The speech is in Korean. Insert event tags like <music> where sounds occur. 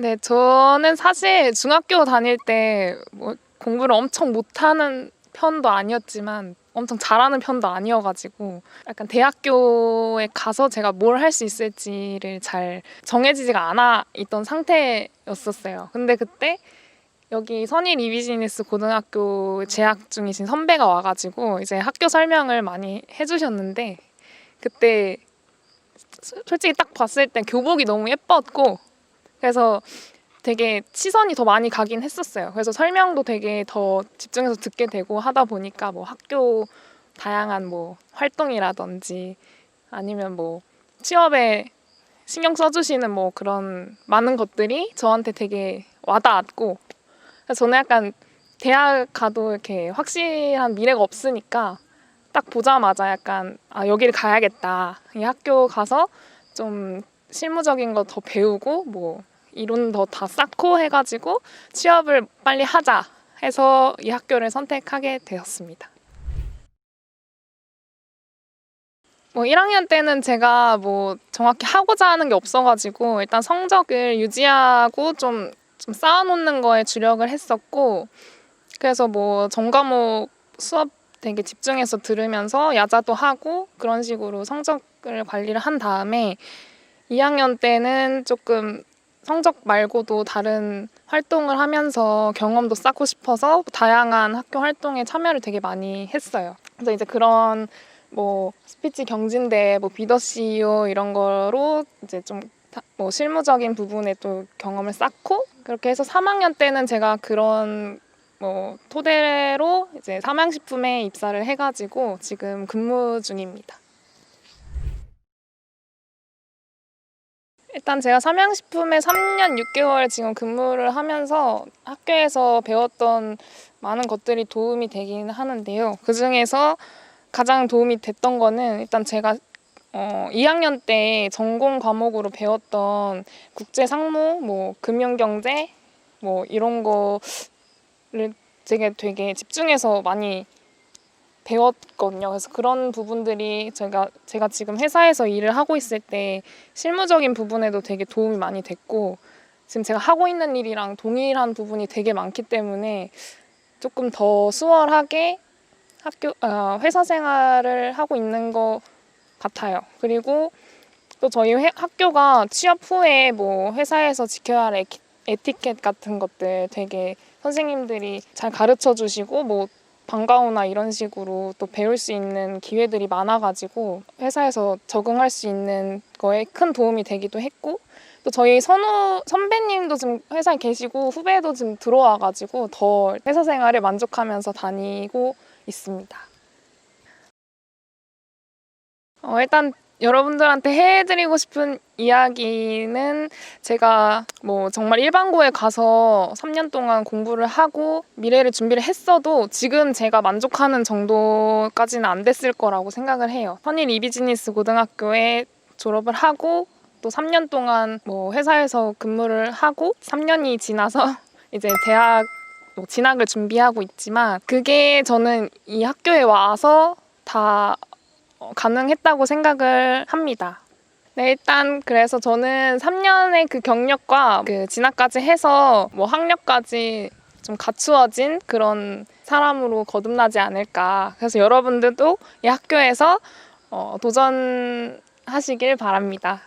네, 저는 사실 중학교 다닐 때 뭐 공부를 엄청 못하는 편도 아니었지만 엄청 잘하는 편도 아니어가지고 약간 대학교에 가서 제가 뭘 할 수 있을지를 잘 정해지지가 않아 있던 상태였었어요. 근데 그때 여기 선일 이비지니스 고등학교 재학 중이신 선배가 와가지고 이제 학교 설명을 많이 해주셨는데 그때 소- 솔직히 딱 봤을 때 교복이 너무 예뻤고 그래서 되게 시선이 더 많이 가긴 했었어요. 그래서 설명도 되게 더 집중해서 듣게 되고 하다 보니까 뭐 학교 다양한 뭐 활동이라든지 아니면 뭐 취업에 신경 써주시는 뭐 그런 많은 것들이 저한테 되게 와닿았고 그래서 저는 약간 대학 가도 이렇게 확실한 미래가 없으니까 딱 보자마자 약간 아 여기를 가야겠다 이 학교 가서 좀 실무적인 거 더 배우고 뭐 이론 더다 쌓고 해가지고 취업을 빨리 하자 해서 이 학교를 선택하게 되었습니다. 뭐 1학년 때는 제가 뭐 정확히 하고자 하는 게 없어가지고 일단 성적을 유지하고 좀, 좀 쌓아놓는 거에 주력을 했었고 그래서 뭐 전과목 수업 되게 집중해서 들으면서 야자도 하고 그런 식으로 성적을 관리를 한 다음에 2학년 때는 조금 성적 말고도 다른 활동을 하면서 경험도 쌓고 싶어서 다양한 학교 활동에 참여를 되게 많이 했어요. 그래서 이제 그런 뭐 스피치 경진대, 뭐 비더 CEO 이런 거로 이제 좀 뭐 실무적인 부분에 또 경험을 쌓고 그렇게 해서 3학년 때는 제가 그런 뭐 토대로 이제 삼양식품에 입사를 해가지고 지금 근무 중입니다. 일단 제가 삼양식품에 3년 6개월 지금 근무를 하면서 학교에서 배웠던 많은 것들이 도움이 되긴 하는데요. 그 중에서 가장 도움이 됐던 거는 일단 제가 어, 2학년 때 전공 과목으로 배웠던 국제 상무, 뭐 금융 경제, 뭐 이런 거를 되게 되게 집중해서 많이 배웠거든요. 그래서 그런 부분들이 제가 제가 지금 회사에서 일을 하고 있을 때 실무적인 부분에도 되게 도움이 많이 됐고 지금 제가 하고 있는 일이랑 동일한 부분이 되게 많기 때문에 조금 더 수월하게 학교 아, 회사 생활을 하고 있는 것 같아요. 그리고 또 저희 회- 학교가 취업 후에 뭐 회사에서 지켜야 할 에티, 에티켓 같은 것들 되게 선생님들이 잘 가르쳐 주시고 뭐 방과후나 이런 식으로 또 배울 수 있는 기회들이 많아가지고 회사에서 적응할 수 있는 거에 큰 도움이 되기도 했고 또 저희 선후 선배님도 지금 회사에 계시고 후배도 지금 들어와가지고 더 회사 생활에 만족하면서 다니고 있습니다. 어, 일단 여러분들한테 해드리고 싶은 이야기는 제가 뭐 정말 일반고에 가서 3년 동안 공부를 하고 미래를 준비를 했어도 지금 제가 만족하는 정도까지는 안 됐을 거라고 생각을 해요. 선일 이비지니스 고등학교에 졸업을 하고 또 3년 동안 뭐 회사에서 근무를 하고 3년이 지나서 <laughs> 이제 대학 뭐 진학을 준비하고 있지만 그게 저는 이 학교에 와서 다 어, 가능했다고 생각을 합니다. 네, 일단 그래서 저는 3년의 그 경력과 그 진학까지 해서 뭐 학력까지 좀 갖추어진 그런 사람으로 거듭나지 않을까. 그래서 여러분들도 이 학교에서 어, 도전하시길 바랍니다.